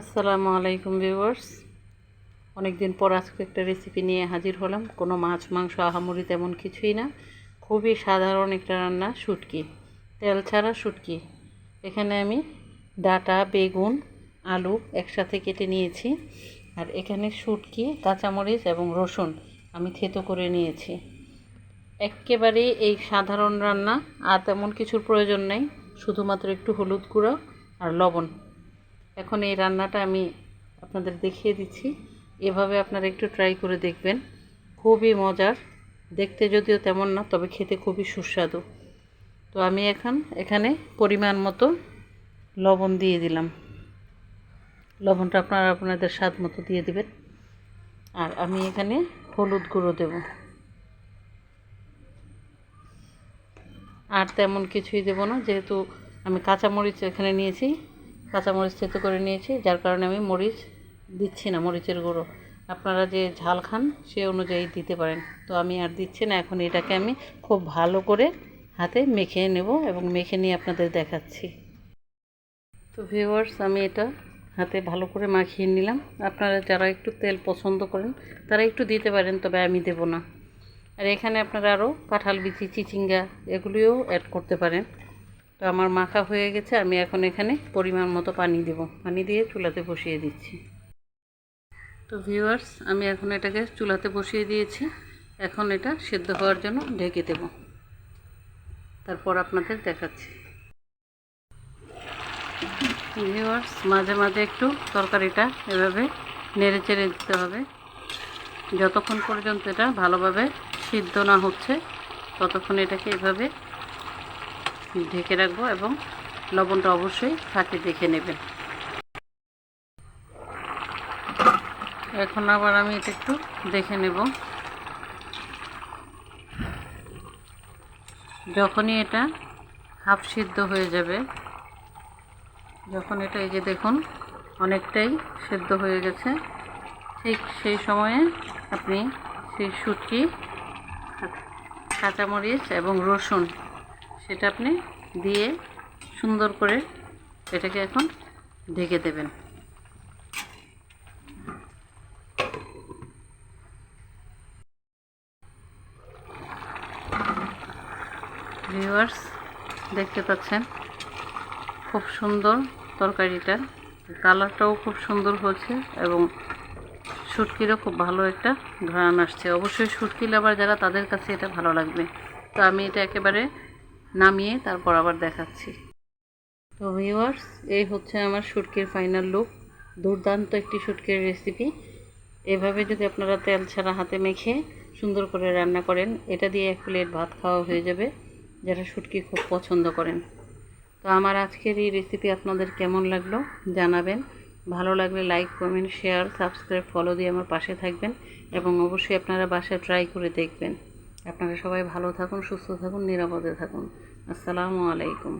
আসসালামু আলাইকুম ভিউয়ার্স। অনেকদিন পর আজকে একটা রেসিপি নিয়ে হাজির হলাম। কোনো মাছ, মাংস, আহামরি তেমন কিছুই না। খুবই সাধারণ একটা রান্না, শুটকি। তেল ছাড়া শুটকি। এখানে আমি ডাটা, বেগুন, আলু একসাথে কেটে নিয়েছি। আর এখানে শুটকি, কাঁচামরিচ এবং রসুন আমি থেতো করে নিয়েছি। একেবারেই এই সাধারণ রান্না, আর তেমন কিছুর প্রয়োজন নেই। শুধুমাত্র একটু হলুদ গুঁড়ো আর লবণ। এখন এই রান্নাটা আমি আপনাদের দেখিয়ে দিচ্ছি। এভাবে আপনারা একটু ট্রাই করে দেখবেন। খুবই মজার। দেখতে যদিও তেমন না, তবে খেতে খুবই সুস্বাদু। তো আমি এখন এখানে পরিমাণ মতো লবণ দিয়ে দিলাম। লবণটা আপনারা আপনাদের স্বাদ মতো দিয়ে দেবেন। আর আমি এখানে হলুদ গুঁড়ো দেব। আর তেমন কিছুই দেবো না, যেহেতু আমি কাঁচামরিচ এখানে নিয়েছি। কাঁচামরিচ থেতো করে নিয়েছি, যার কারণে আমি মরিচ দিচ্ছি না, মরিচের গুঁড়ো। আপনারা যে ঝাল খান, সে অনুযায়ী দিতে পারেন। তো আমি আর দিচ্ছি না, এখন এটাকে আমি খুব ভালো করে হাতে মেখে নেব এবং মেখে নিয়ে আপনাদের দেখাচ্ছি। তো ভিউয়ার্স আমি এটা হাতে ভালো করে মাখিয়ে নিলাম। আপনারা যারা একটু তেল পছন্দ করেন, তারা একটু দিতে পারেন, তবে আমি দেব না। আর এখানে আপনারা আরও কাঁঠাল বিচি, চিচিঙ্গা, এগুলিও অ্যাড করতে পারেন। তো আমার মাখা হয়ে গেছে, আমি এখন এখানে পরিমাণ মতো পানি দেব। পানি দিয়ে চুলাতে বসিয়ে দিচ্ছি। তো ভিউয়ার্স আমি এখন এটাকে চুলাতে বসিয়ে দিয়েছি। এখন এটা সেদ্ধ হওয়ার জন্য ঢেকে দেব। তারপর আপনাদের দেখাচ্ছি। ভিউয়ার্স মাঝে মাঝে একটু তরকারিটা এভাবে নেড়ে চেড়ে দিতে হবে। যতক্ষণ পর্যন্ত এটা ভালোভাবে সিদ্ধ না হচ্ছে, ততক্ষণ এটাকে এভাবে ঢেকে রাখব এবং লবণটা অবশ্যই থাকে দেখে নেবেন। এখন আবার আমি এটা একটু দেখে নেব। যখনই এটা হাফ সিদ্ধ হয়ে যাবে, যখন এটা এই যে দেখুন অনেকটাই সেদ্ধ হয়ে গেছে, ঠিক সেই সময়ে আপনি সেই শুটকি, কাঁচামরিচ এবং রসুন সেটা আপনি দিয়ে সুন্দর করে এটাকে এখন ঢেকে দেবেন। ভিউয়ার্স, দেখতে পাচ্ছেন? খুব সুন্দর তরকারিটা কালারটাও খুব সুন্দর হয়েছে এবং শুটকিরও খুব ভালো একটা ঘ্রাণ আসছে। অবশ্যই শুটকি লাভার যারা তাদের কাছে এটা ভালো লাগবে। তো আমি এটা একেবারে নামিয়ে তারপর আবার দেখাচ্ছি। তো ভিউয়ার্স এই হচ্ছে আমার শুটকির ফাইনাল লুক দুর্দান্ত একটি শুটকির রেসিপি এভাবে যদি আপনারা তেল ছাড়া হাতে মেখে সুন্দর করে রান্না করেন, এটা দিয়ে এক প্লেট ভাত খাওয়া হয়ে যাবে, যারা শুটকি খুব পছন্দ করেন। তো আমার আজকের এই রেসিপি আপনাদের কেমন লাগল জানাবেন। ভালো লাগলে like comment share subscribe follow দিয়ে আমার পাশে থাকবেন এবং অবশ্যই আপনারা বাসায় ট্রাই করে দেখবেন। আপনারা সবাই ভালো থাকুন সুস্থ থাকুন নিরাপদে থাকুন। আসসালামু আলাইকুম।